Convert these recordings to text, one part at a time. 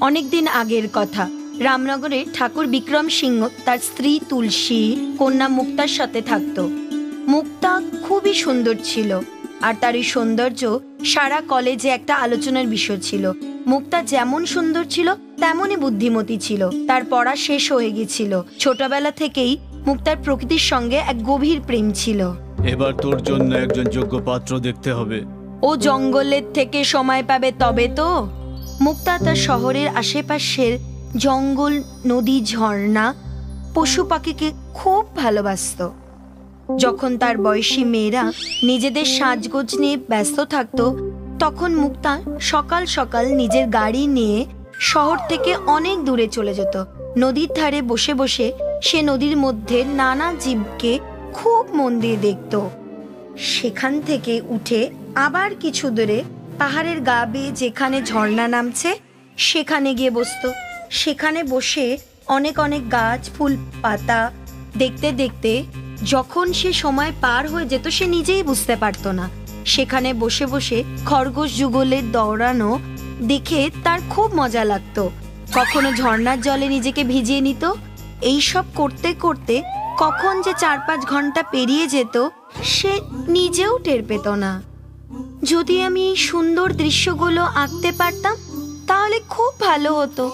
অনেকদিন আগের কথা। রামনগরে ঠাকুর বিক্রম সিংহ তার স্ত্রী তুলসী কন্যা মুক্তার সাথে থাকত। মুক্তা খুবই সুন্দর ছিল আর তার এই সৌন্দর্য সারা কলেজে একটা আলোচনার বিষয় ছিল। মুক্তা যেমন সুন্দর ছিল তেমনই বুদ্ধিমতী ছিল। তার পড়া শেষ হয়ে গেছিল। ছোটবেলা থেকেই মুক্তার প্রকৃতির সঙ্গে এক গভীর প্রেম ছিল। এবার তোর জন্য একজন যোগ্য পাত্র দেখতে হবে। ও জঙ্গলের থেকে সময় পাবে তবে তো? মুক্তা তার শহরের আশেপাশের জঙ্গল, নদী, ঝর্ণা, পশু পাখিকে খুব ভালোবাসতো। যখন তার বয়সী মেয়েরা নিজেদের সাজগোজ নিয়ে ব্যস্ত থাকতো, তখন মুক্তা সকাল সকাল নিজের গাড়ি নিয়ে শহর থেকে অনেক দূরে চলে যেত। নদীর ধারে বসে বসে সে নদীর মধ্যে নানা জীবকে খুব মন দিয়ে দেখতো। সেখান থেকে উঠে আবার কিছু দূরে পাহাড়ের গা বেয়ে যেখানে ঝর্ণা নামছে, সেখানে গিয়ে বসতো। সেখানে বসে অনেক অনেক গাছ, ফুল, পাতা দেখতে দেখতে যখন সে সময় পার হয়ে যেত, সে নিজেই বুঝতে পারতো না। সেখানে বসে বসে খরগোশ যুগলের দৌড়ানো দেখে তার খুব মজা লাগতো। কখনো ঝর্ণার জলে নিজেকে ভিজিয়ে নিত। এইসব করতে করতে কখন যে চার পাঁচ ঘণ্টা পেরিয়ে যেত, সে নিজেও টের পেত না। যদি আমি এই সুন্দর দৃশ্যগুলো আঁকতে পারতাম, তাহলে খুব ভালো হতো।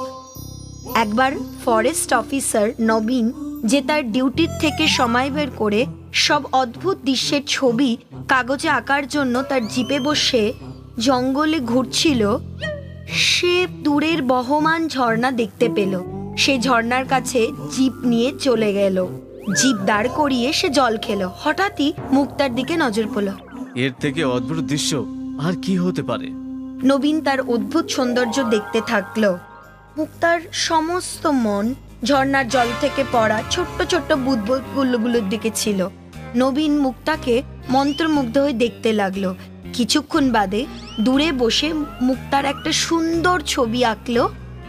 একবার ফরেস্ট অফিসার নবীন, যে তার ডিউটির থেকে সময় বের করে সব অদ্ভুত দৃশ্যের ছবি কাগজে আঁকার জন্য তার জিপে বসে জঙ্গলে ঘুরছিল, সে দূরের বহমান ঝর্ণা দেখতে পেল। সে ঝর্ণার কাছে জিপ নিয়ে চলে গেল। জিপ দাঁড় করিয়ে সে জল খেলো। হঠাৎই মুক্তার দিকে নজর পড়ল। এর থেকে অদ্ভুত দৃশ্য আর কি হতে পারে? নবীন তার অদ্ভুত সৌন্দর্য দেখতে থাকল। মুক্তার সমস্ত মন ঝর্ণার জল থেকে পড়া ছোট্ট ছোট্ট বুদবুদ গুলোগুলোর দিকে ছিল। নবীন মুক্তাকে মন্ত্রমুগ্ধ হয়ে দেখতে লাগল। কিছুক্ষণ বাদে দূরে বসে মুক্তার একটা সুন্দর ছবি আঁকলো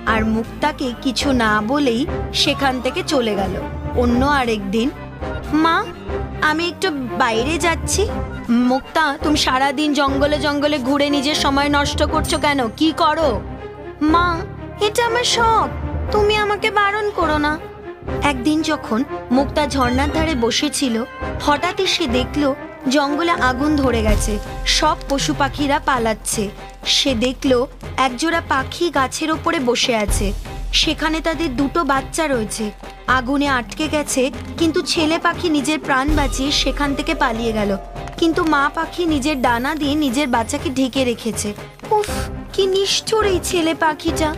আর মুক্তাকে কিছু না বলেই সেখান থেকে চলে গেল। অন্য আরেক দিন মা, আমি একটু বাইরে যাচ্ছি। মুক্তা, তুমি সারাদিন জঙ্গলে জঙ্গলে ঘুরে নিজের সময় নষ্ট করছ কেন? কি করো? মা, এটা আমার শখ। তুমি আমাকে বারণ করো না। একদিন যখন মুক্তা ঝর্ণার ধারে বসেছিল, হঠাৎই সে দেখল জঙ্গলে আগুন ধরে গেছে। সব পশু পাখিরা পালাচ্ছে। সে দেখল একজোড়া পাখি গাছের ওপরে বসে আছে। সেখানে তাদের দুটো বাচ্চা রয়েছে। আগুনে আটকে গেছে, কিন্তু ছেলে পাখি নিজের প্রাণ বাঁচিয়ে সেখান থেকে পালিয়ে গেল। কিন্তু মা পাখি নিজের ডানা দিয়ে নিজের বাচ্চাকে ঢেকে রেখেছে। উফ, কি নিষ্ঠুর এই ছেলে পাখিটা।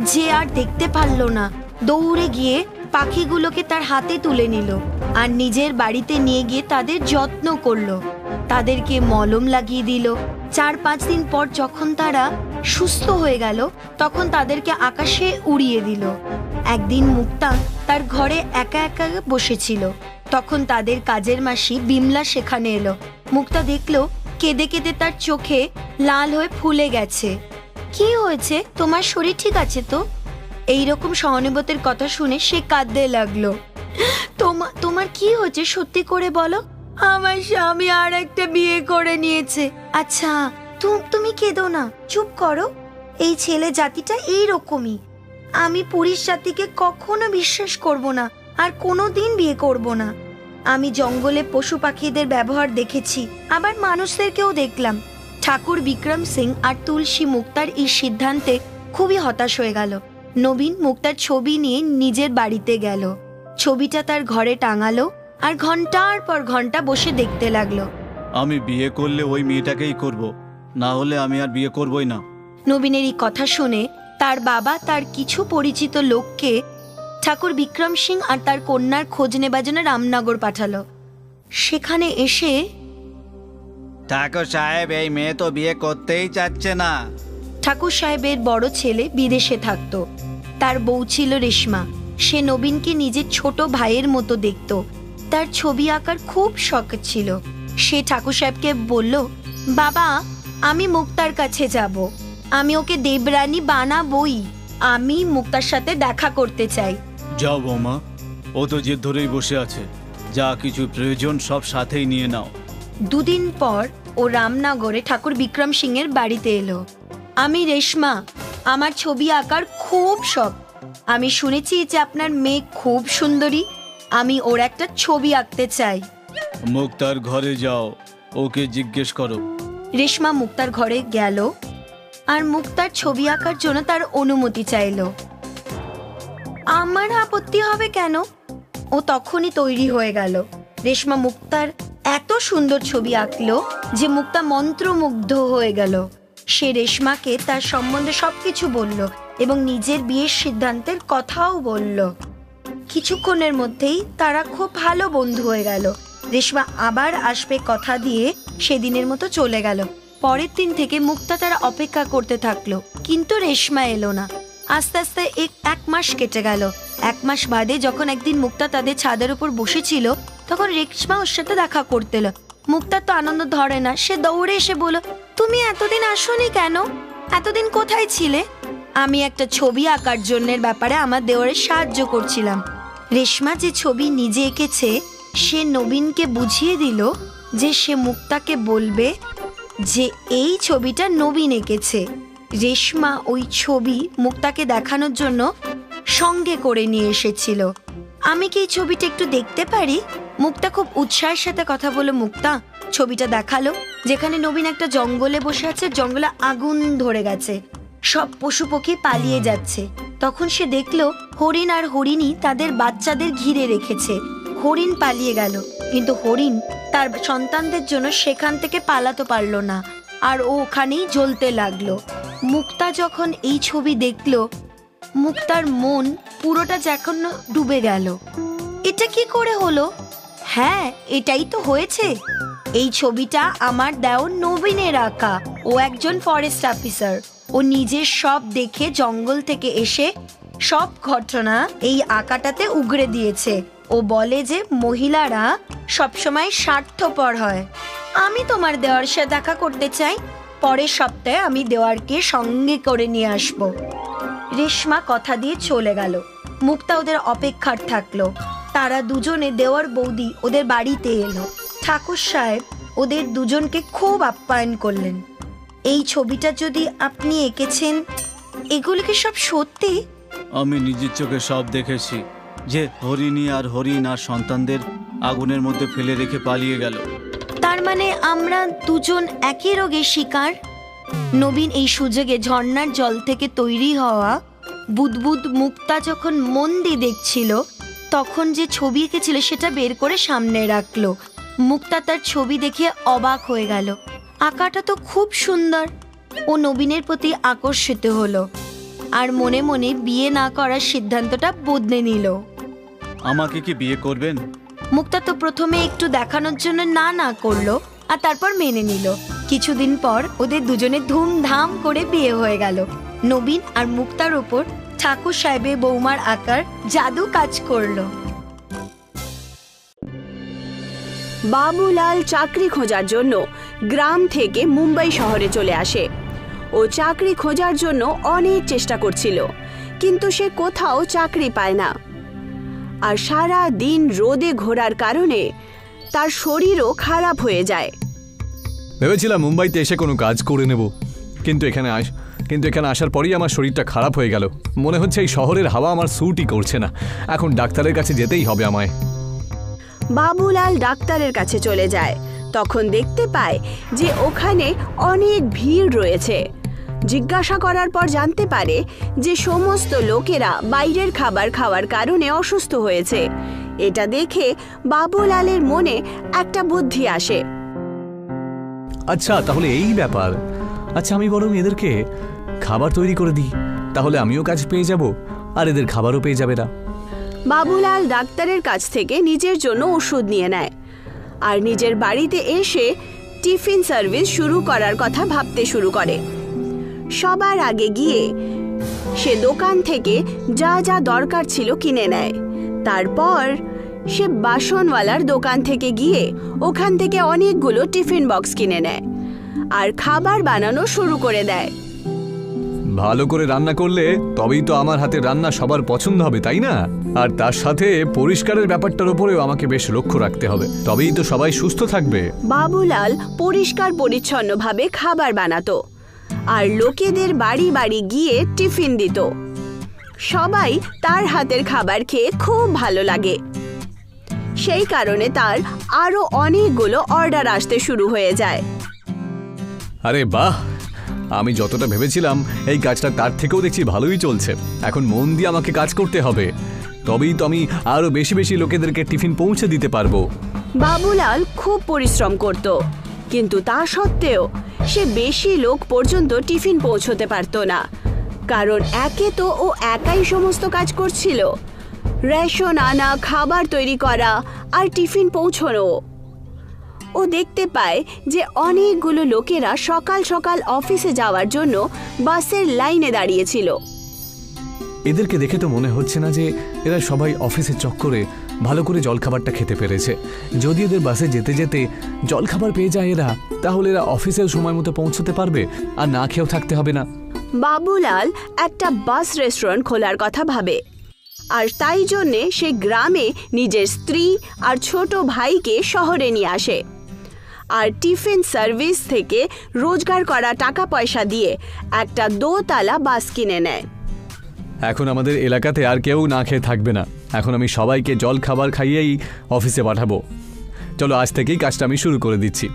যে আর দেখতে পারল না, দৌড়ে গিয়ে পাখিগুলোকে তার হাতে তুলে নিল আর নিজের বাড়িতে নিয়ে গিয়ে তাদের যত্ন করল। তাদেরকে মলম লাগিয়ে দিল চার পাঁচ দিন পর যখন তারা সুস্থ হয়ে গেল, তখন তাদেরকে আকাশে উড়িয়ে দিল। একদিন মুক্তা তার ঘরে একা একা বসেছিল। তখন তাদের কাজের মাসি বিমলা সেখানে এলো। মুক্তা দেখল, কেঁদে কেঁদে তার চোখে লাল হয়ে ফুলে গেছে। কি হয়েছে? তোমার শরীর ঠিক আছে তো? এই রকম সহানুভূতির কথা শুনে সে কাঁদতে লাগল। তোমার তোমার কি হয়েছে সত্যি করে বলো? আমার স্বামী আর একটা বিয়ে করে নিয়েছে। আচ্ছা তুমি কেঁদো না, চুপ করো। এই ছেলে জাতিটা এই রকমই আমি পুরুষ জাতিকে কখনো বিশ্বাস করব না, আর কোনো দিন বিয়ে করব না। আমি জঙ্গলে পশু পাখিদের ব্যবহার দেখেছি, আবার মানুষদেরকেও দেখলাম। ঠাকুর বিক্রম সিং আর তুলসী মুক্তার এই সিদ্ধান্তে খুবই হতাশ হয়ে গেল। নবীন মুক্তার ছবি নিয়ে নিজের বাড়িতে গেল। ছবিটা তার ঘরে টাঙালো আর ঘণ্টার পর ঘণ্টা বসে দেখতে লাগল। আমি বিয়ে করলে ওই মেয়েটাকেই করব। না হলে আমি আর বিয়ে করবই না। নবীনের এই কথা শুনে তার বাবা তার কিছু পরিচিত লোককে ঠাকুর বিক্রম সিং আর তার কন্যার খোঁজ নেবার জন্য রামনগর পাঠালো। সেখানে এসে ঠাকুর সাহেব এই মেয়ে তো বিয়ে করতেই চাচ্ছে না। ঠাকুর সাহেবের বড় ছেলে বিদেশে থাকতো। তার বউ ছিল রেশমা। সে নবীনকে নিজের ছোট ভাইয়ের মতো দেখত। তার ছবি আঁকার খুব শখ ছিল। সে ঠাকুর সাহেবকে বলল বাবা আমি মুক্তার কাছে যাব। আমি ওকে দেবরানী বানাবই। আমি মুক্তার সাথে দেখা করতে চাই। যাও বৌমা ও তো জেদ ধরেই বসে আছে। যা কিছু প্রয়োজন সব সাথেই নিয়ে নাও। দুদিন পর ও রামনগরে ঠাকুর বিক্রম সিংয়ের বাড়িতে এলো। আমি রেশমা আমার ছবি আঁকার খুব শখ। আমি শুনেছি যে আপনার মেয়ে খুব সুন্দরী। আমি ওর একটা ছবি আঁকতে চাই। মুক্তার ঘরে যাও ওকে জিজ্ঞেস করো। রেশমা মুক্তার ঘরে গেল আর মুক্তার ছবি আঁকার জন্য তার অনুমতি চাইলো। আমার আপত্তি হবে কেন? ও তখনই তৈরি হয়ে গেল। রেশমা মুক্তার এত সুন্দর ছবি আঁকলো যে মুক্তা মন্ত্রমুগ্ধ হয়ে গেল। সে রেশমাকে তার সম্বন্ধে সবকিছু বলল এবং নিজের বিয়ের সিদ্ধান্তের কথাও বলল। কিছুক্ষণের মধ্যেই তারা খুব ভালো বন্ধু হয়ে গেল। রেশমা আবার আসবে কথা দিয়ে সেদিনের মতো চলে গেল। পরের দিন থেকে মুক্তা তারা অপেক্ষা করতে থাকল, কিন্তু রেশমা এলো না। আস্তে আস্তে এক মাস কেটে গেল। এক মাস বাদে যখন একদিন মুক্তা তাদের ছাদের উপর বসেছিল, তখন রেশমা ওর সাথে দেখা করতে এলো। মুক্তার তো আনন্দ ধরে না, সে দৌড়ে এসে বলল, তুমি এতদিন আসোনি কেন? এতদিন কোথায় ছিলে? আমি একটা ছবি আঁকার জন্যের ব্যাপারে আমার দেওয়ারে সাহায্য করছিলাম। রেশমা যে ছবি নিজে এঁকেছে, সে নবীনকে বুঝিয়ে দিল যে সে মুক্তাকে বলবে যে এই ছবিটা নবীন এঁকেছে। রেশমা ওই ছবি মুক্তাকে দেখানোর জন্য সঙ্গে করে নিয়ে এসেছিল। আমি কি এই ছবিটা একটু দেখতে পারি? মুক্তা খুব উৎসাহের সাথে কথা বলে, মুক্তা, ছবিটা দেখাল, যেখানে নবীন একটা জঙ্গলে বসে আছে, জঙ্গলে আগুন ধরে গেছে। সব পশু পক্ষী পালিয়ে যাচ্ছে। তখন সে দেখল হরিণ আর হরিণী তাদের বাচ্চাদের ঘিরে রেখেছে। হরিণ পালিয়ে গেল কিন্তু হরিণ তার সন্তানদের জন্য সেখান থেকে পালাতে পারল না আর ও ওখানেই জ্বলতে লাগল। মুক্তা যখন এই ছবি দেখল মুক্তার মন পুরোটা যখন ডুবে গেল। এটা কি করে হলো? হ্যাঁ এটাই তো হয়েছে। এই ছবিটা আমার দেওর নবীনের আঁকা। ও একজন ফরেস্ট অফিসার ও নিজের সব দেখে জঙ্গল থেকে এসে সব ঘটনা এই আঁকাটাতে উগড়ে দিয়েছে। ও বলে যে, মহিলারা সবসময় স্বার্থপর হয়। আমি তোমার দেওয়ার সাথে দেখা করতে চাই। পরের সপ্তাহে আমি দেওয়ারকে সঙ্গে করে নিয়ে আসব। রেশমা কথা দিয়ে চলে গেল। মুক্তা ওদের অপেক্ষার থাকল। তারা দুজনে দেওয়ার বৌদি ওদের বাড়িতে এলো। ঠাকুর সাহেব ওদের দুজনকে খুব আপ্যায়ন করলেন। এই ছবিটা যদি আপনি এঁকেছেন এগুলি কি সব সত্যি? আমি নিজের চোখে সব দেখেছি যে হরিণী আর হরিণ আর সন্তানদের আগুনের মধ্যে ফেলে রেখে পালিয়ে গেল। তার মানে আমরা দুজন একই রোগের শিকার? নবীন এই সুযোগে ঝর্ণার জল থেকে তৈরি হওয়া বুদবুদ মুক্তা যখন মন দিয়ে দেখছিল তখন যে ছবি এঁকেছিল সেটা বের করে সামনে রাখল। মুক্তা তার ছবি দেখে অবাক হয়ে গেল। আঁকাটা তো খুব সুন্দর। ও নবীনের প্রতি আকর্ষিত হলো আর মনে মনে বিয়ে না করার সিদ্ধান্তটা বদলে নিল। আমাকে কি বিয়ে করবেন? মুক্তা তো প্রথমে একটু দেখানোর জন্য না না করল আর তারপর মেনে নিল। কিছুদিন পর ওদের দুজনে ধুমধাম করে বিয়ে হয়ে গেল। নবীন আর মুক্তার ওপর ঠাকুর সাহেবের বৌমার আকার জাদু কাজ করল। বাবুলাল চাকরি খোঁজার জন্য গ্রাম থেকে মুম্বাই শহরে চলে আসে। ও চাকরি খোঁজার জন্য অনেক চেষ্টা করছিল, কিন্তু সে কোথাও চাকরি পায় না। আর সারা দিন রোদে ঘোরার কারণে তার শরীরও খারাপ হয়ে যায়। ভেবেছিলাম মুম্বাইতে এসে কোনো কাজ করে নেব, কিন্তু এখানে আস, কিন্তু এখানে আসার পরেই আমার শরীরটা খারাপ হয়ে গেল। মনে হচ্ছে এই শহরের হাওয়া আমার স্যুটই করছে না। এখন ডাক্তারের কাছে যেতেই হবে আমায়। বাবুলাল ডাক্তারের কাছে চলে যায়। তখন দেখতে পায় যে ওখানে অনেক ভিড় রয়েছে। জিজ্ঞাসা করার পর জানতে পারে যে সমস্ত লোকেরা বাইরের খাবার খাওয়ার কারণে অসুস্থ হয়েছে। এটা দেখে বাবুলালের মনে একটা বুদ্ধি আসে। আচ্ছা তাহলে এই ব্যাপার। আচ্ছা আমি বরং এদেরকে খাবার তৈরি করে দিই। তাহলে আমিও কাজ পেয়ে যাব, আর এদের খাবারও পেয়ে যাবে না। বাবুলাল ডাক্তারের কাছ থেকে নিজের জন্য ওষুধ নিয়ে নেয়। আর নিজের বাড়িতে এসে টিফিন সার্ভিস শুরু করার কথা ভাবতে শুরু করে। সবার আগে গিয়ে সে দোকান থেকে যা যা দরকার ছিল কিনে নেয়। তারপর সে বাসনওয়ালার দোকান থেকে গিয়ে ওখান থেকে অনেকগুলো টিফিন বক্স কিনে নেয় আর খাবার বানানো শুরু করে দেয়। ভালো করে রান্না করলে তবেই তো আমার হাতে রান্না সবার পছন্দ হবে, তাই না? আর তার সাথে পরিষ্কারের ব্যাপারটার উপরেও আমাকে বেশ লক্ষ্য রাখতে হবে। তবেই তো সবাই সুস্থ থাকবে। বাবুলাল পরিষ্কার পরিচ্ছন্নভাবে খাবার বানাতো আর লোকেদের বাড়ি বাড়ি গিয়ে টিফিন দিত। সবাই তার হাতের খাবার খেয়ে খুব ভালো লাগে। সেই কারণে তার আরও অনেকগুলো অর্ডার আসতে শুরু হয়ে যায়। আরে বাহ! আমি যতটা ভেবেছিলাম এই কাজটা তার থেকেও দেখছি ভালোই চলছে। এখন মন দিয়ে আমাকে কাজ করতে হবে। তবেই তো আমি আরও বেশি বেশি লোকেদেরকে টিফিন পৌঁছে দিতে পারব। বাবুলাল খুব পরিশ্রম করত। কিন্তু তা সত্ত্বেও সে বেশি লোক পর্যন্ত টিফিন পৌঁছতে পারত না। কারণ একে তো ও একাই সমস্ত কাজ করছিল। রেশন আনা, খাবার তৈরি করা আর টিফিন পৌঁছনো। ও দেখতে পায় যে অনেকগুলো লোকেরা সকাল সকাল অফিসে যাওয়ার জন্য বাসের লাইনে দাঁড়িয়েছিল। এদেরকে দেখে তো মনে হচ্ছে না যে এরা সবাই অফিসের চক্করে ভালো করে জলখাবারটা খেতে পেরেছে। যদি এদের বাসে যেতে যেতে জলখাবার পেয়ে যায় এরা, তাহলে এরা অফিসেও সময় মতো পৌঁছতে পারবে, আর না খেয়েও থাকতে হবে না। বাবুলাল একটা বাস রেস্টুরেন্ট খোলার কথা ভাবে, আর তাই জন্যে সে গ্রামে নিজের স্ত্রী আর ছোট ভাইকে শহরে নিয়ে আসে। আর টিফিন সার্ভিস থেকে রোজগার করা টাকা পয়সা দিয়ে একটা দোতলা বাস কিনে নেয়। এখন আমাদের এলাকাতে আর কেউ না খেয়ে থাকবে না। এখন আমি সবাইকে জল খাবার খাইয়েই অফিসে পাঠাবো। চলো আজ থেকেই কাজটা আমি শুরু করে দিচ্ছি।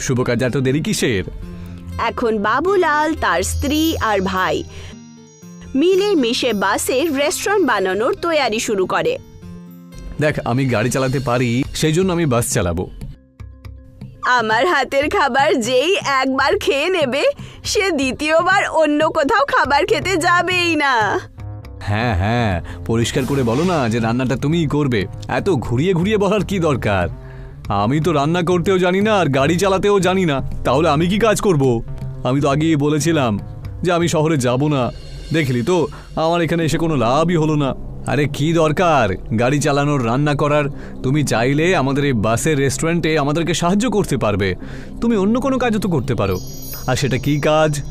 শুভ কাজ এত দেরি কিসের? এখন বাবুলাল তার স্ত্রী আর ভাই মিলে মিশে বাসে রেস্টুরেন্ট বানানোর তৈয়ারি শুরু করে। দেখ আমি গাড়ি চালাতে পারি সেই জন্য আমি বাস চালাবো। আমার হাতের খাবার যেই একবার খেয়ে নেবে সে দ্বিতীয়বার অন্য কোথাও খাবার খেতে যাবেই না। হ্যাঁ হ্যাঁ পরিষ্কার করে বলো না যে রান্নাটা তুমিই করবে। এত ঘুরিয়ে ঘুরিয়ে বলার কি দরকার? আমি তো রান্না করতেও জানি না আর গাড়ি চালাতেও জানি না। তাহলে আমি কি কাজ করব? আমি তো আগেই বলেছিলাম যে আমি শহরে যাব না। দেখলি তো, আমার এখানে এসে কোনো লাভই হলো না। আরে কি দরকার? গাড়ি চালানোর, রান্না করার। তুমি চাইলে আমাদের এই বাসের রেস্টুরেন্টে আমাদেরকে সাহায্য করতে পারবে। তুমি অন্য কোনো কাজও তো করতে পারো। আর সেটা কি কাজ?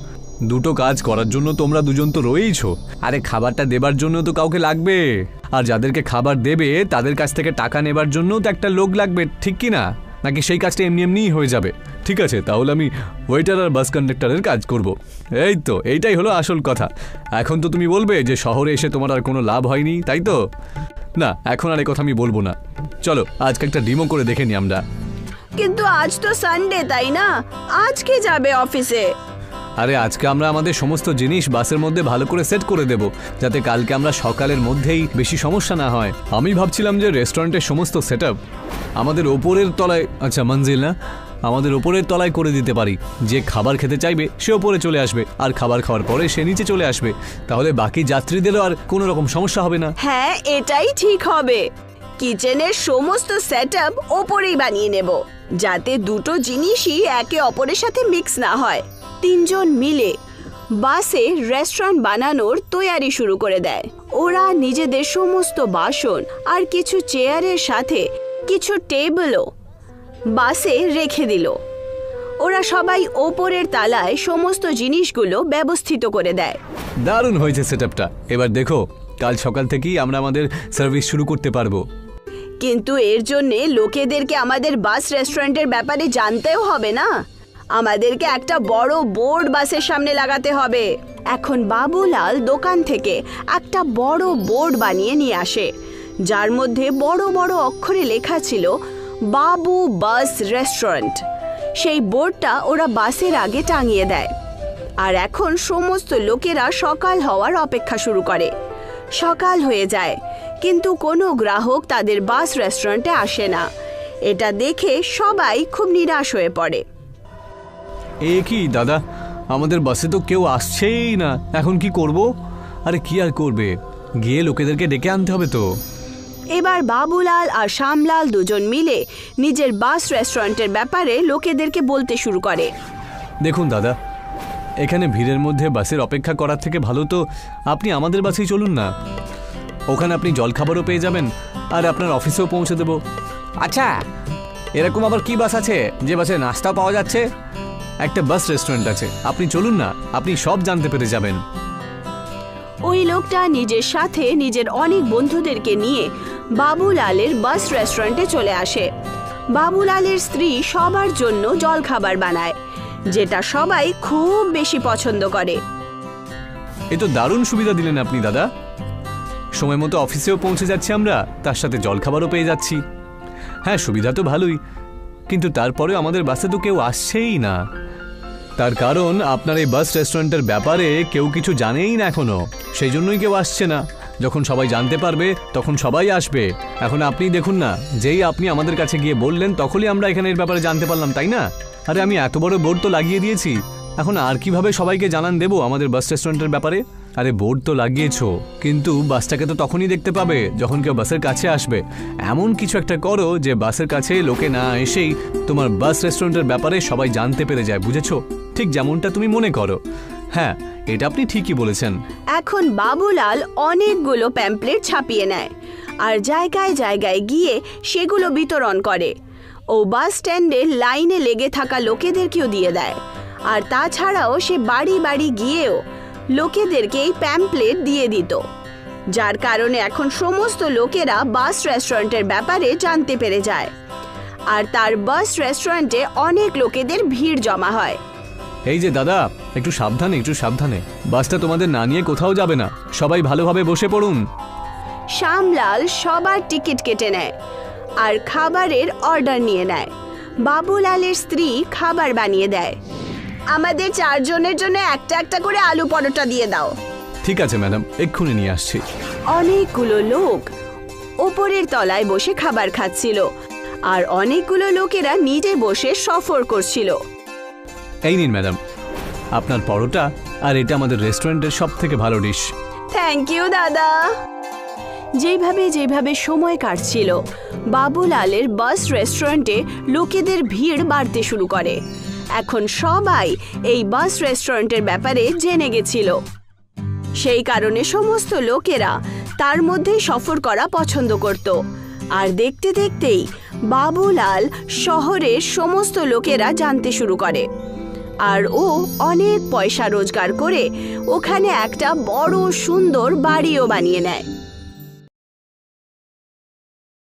দুটো কাজ করার জন্য তোমরা দুজন তো রয়েইছো। আরে খাবারটা দেবার জন্য তো কাউকে লাগবে। আর যাদেরকে খাবার দেবে, তাদের কাছ থেকে টাকা নেবার জন্য তো একটা লোক লাগবে, ঠিক কি না? নাকি সেই কাজটা এমনি এমনিই হয়ে যাবে? ঠিক আছে, তাহলে আমি ওয়েটার আর বাস কন্ডাক্টরের কাজ করব। এই তো, এইটাই হলো আসল কথা। এখন তো তুমি বলবে যে শহরে এসে তোমার আর কোনো লাভ হয়নি, তাই তো? না, এখন আর কথা আমি বলব না। চলো, আজকে একটা ডিমো করে দেখে নি আমরা। কিন্তু আজ তো সানডে তাই না? আজকে যাবে অফিসে আরে আজকে আমরা আমাদের সমস্ত জিনিস বাসের মধ্যে ভালো করে সেট করে দেব, যাতে কালকে আমরা সকালের মধ্যেই বেশি সমস্যা না হয়। আমি ভাবছিলাম যে রেস্টুরেন্টের সমস্ত সেট আমাদের ওপরের তলায় আচ্ছা মঞ্জিল না? আমাদের ওপরের তলায় করে দিতে পারি। যে খাবার খেতে চাইবে, সে ওপরে চলে আসবে, আর খাবার খাওয়ার পরে সে নিচে চলে আসবে। তাহলে বাকি যাত্রীদেরও আর কোনো রকম সমস্যা হবে না। হ্যাঁ এটাই ঠিক হবে। কিচেনের সমস্ত সেট আপ ওপরেই বানিয়ে নেব, যাতে দুটো জিনিসই একে অপরের সাথে মিক্স না হয়। তিনজন মিলে বাসে রেস্টুরেন্ট বানানোর তৈয়ারি শুরু করে দেয়। ওরা নিজেদের সমস্ত বাসন আর কিছু চেয়ারের সাথে কিছু টেবিলও বাসে রেখে দিল। ওরা সবাই ওপরের তালায় সমস্ত জিনিসগুলো ব্যবস্থিত করে দেয়। দারুণ হয়েছে সেট এবার দেখো কাল সকাল থেকেই আমরা আমাদের সার্ভিস শুরু করতে পারব। কিন্তু এর জন্যে লোকেদেরকে আমাদের বাস রেস্টুরেন্টের ব্যাপারে জানতেও হবে না? আমাদেরকে একটা বড় বোর্ড বাসের সামনে লাগাতে হবে। এখন বাবুলাল দোকান থেকে একটা বড় বোর্ড বানিয়ে নিয়ে আসে। যার মধ্যে বড় বড় অক্ষরে লেখা ছিল, বাবু বাস রেস্টুরেন্ট। সেই বোর্ডটা ওরা বাসের আগে টাঙিয়ে দেয়। আর এখন সমস্ত লোকেরা সকাল হওয়ার অপেক্ষা শুরু করে। সকাল হয়ে যায়, কিন্তু কোনো গ্রাহক তাদের বাস রেস্টুরেন্টে আসে না। এটা দেখে সবাই খুব নিরাশ হয়ে পড়ে। এ কি দাদা? আমাদের বাসে তো কেউ আসছেই না। এখন কি করব? আরে কি আর করবে? গিয়ে লোকেদেরকে ডেকে আনতে হবে তো। এবার বাবুলাল আর শ্যামলাল দুজন মিলে নিজের বাস রেস্টুরেন্টের ব্যাপারে লোকেদেরকে বলতে শুরু করে। দেখুন দাদা এখানে ভিড়ের মধ্যে বাসের অপেক্ষা করার থেকে ভালো তো। আপনি আমাদের বাসেই চলুন না। ওখানে আপনি জলখাবারও পেয়ে যাবেন আর আপনার অফিসেও পৌঁছে দেবো। আচ্ছা এরকম আবার কি বাস আছে? যে বাসে নাস্তা পাওয়া যাচ্ছে? একটা বাস রেস্টুরেন্ট আছে। আপনি চলুন না আপনি সব জানতে পেরে যাবেন। ওই লোকটা নিজের সাথে নিজের অনেক বন্ধুদেরকে নিয়ে বাবুলালের বাস রেস্টুরেন্টে চলে আসে। বাবুলালের স্ত্রী সবার জন্য জলখাবার বানায় যেটা সবাই খুব বেশি পছন্দ করে। এ তো দারুণ সুবিধা দিলেন আপনি দাদা। সময় মতো অফিসেও পৌঁছে যাচ্ছি আমরা তার সাথে জলখাবারও পেয়ে যাচ্ছি। হ্যাঁ সুবিধা তো ভালোই কিন্তু তারপরেও আমাদের বাসে তো কেউ আসছেই না। তার কারণ আপনার এই বাস রেস্টুরেন্টের ব্যাপারে কেউ কিছু জানেই না এখনও। সেই জন্যই কেউ আসছে না। যখন সবাই জানতে পারবে, তখন সবাই আসবে। এখন আপনি দেখুন না, যেই আপনি আমাদের কাছে গিয়ে বললেন, তখনই আমরা এখানে এর ব্যাপারে জানতে পারলাম, তাই না? আরে আমি এত বড় বোর্ড তো লাগিয়ে দিয়েছি। এখন আর কীভাবে সবাইকে জানান দেবো আমাদের বাস রেস্টুরেন্টের ব্যাপারে? আরে বোর্ড তো লাগিয়েছো, কিন্তু বাসটাকে তো তখনই দেখতে পাবে যখন কেউ বাসের কাছে আসবে। এমন কিছু একটা করো যে বাসের কাছে লোকে না এসেই তোমার বাস রেস্টুরেন্টের ব্যাপারে সবাই জানতে পেরে যায়, বুঝেছ? ঠিক যেমনটা তুমি মনে করো। হ্যাঁ এটা আপনি ঠিকই বলেছেন। এখন বাবুলাল অনেকগুলো প্যাম্পলেট ছাপিয়ে নেয় আর জায়গায় জায়গায় গিয়ে সেগুলো বিতরণ করে। ও বাস স্ট্যান্ডে লাইনে লেগে থাকা লোকেদেরকেও দিয়ে দেয়। আর তাছাড়াও সে বাড়ি বাড়ি গিয়েও লোকেদেরকে এই প্যাম্পলেট দিয়ে দিত। যার কারণে এখন সমস্ত লোকেরা বাস রেস্টুরেন্টের ব্যাপারে জানতে পেরে যায়। আর তার বাস রেস্টুরেন্টে অনেক লোকেদের ভিড় জমা হয়। এই যে দাদা একটু সাবধানে একটু সাবধানে। বাসটা তোমাদের না নিয়ে কোথাও যাবে না। সবাই ভালোভাবে বসে পড়ুন। শ্যামলাল সবার টিকিট কেটে নেয় আর খাবারের অর্ডার নিয়ে নেয়। বাবুলালের স্ত্রী খাবার বানিয়ে দেয়। আমাদের চারজনের জন্য একটা একটা করে আলু পরোটা দিয়ে দাও। ঠিক আছে ম্যাডাম। এক্ষুনি নিয়ে আসছি। অনেকগুলো লোক ওপরের তলায় বসে খাবার খাচ্ছিল আর অনেকগুলো লোকেরা নিজে বসে সফর করছিল। এই নিন ম্যাডাম। আপনার পরোটা আর এটা আমাদের রেস্টুরেন্টের সব থেকে ভালো ডিশ। থ্যাংক ইউ দাদা। যেভাবে যেভাবে সময় কাটছিল বাবুলালের বাস রেস্টুরেন্টে লোকেদের ভিড় বাড়তে শুরু করে। এখন সবাই এই বাস রেস্টুরেন্টের ব্যাপারে জেনে গেছিল। সেই কারণে সমস্ত লোকেরা তার মধ্যেই সফর করা পছন্দ করত। আর দেখতে দেখতেই বাবুলাল শহরের সমস্ত লোকেরা জানতে শুরু করে। আর ও অনেক পয়সা রোজগার করে ওখানে একটা বড় সুন্দর বাড়িও বানিয়ে নেয়।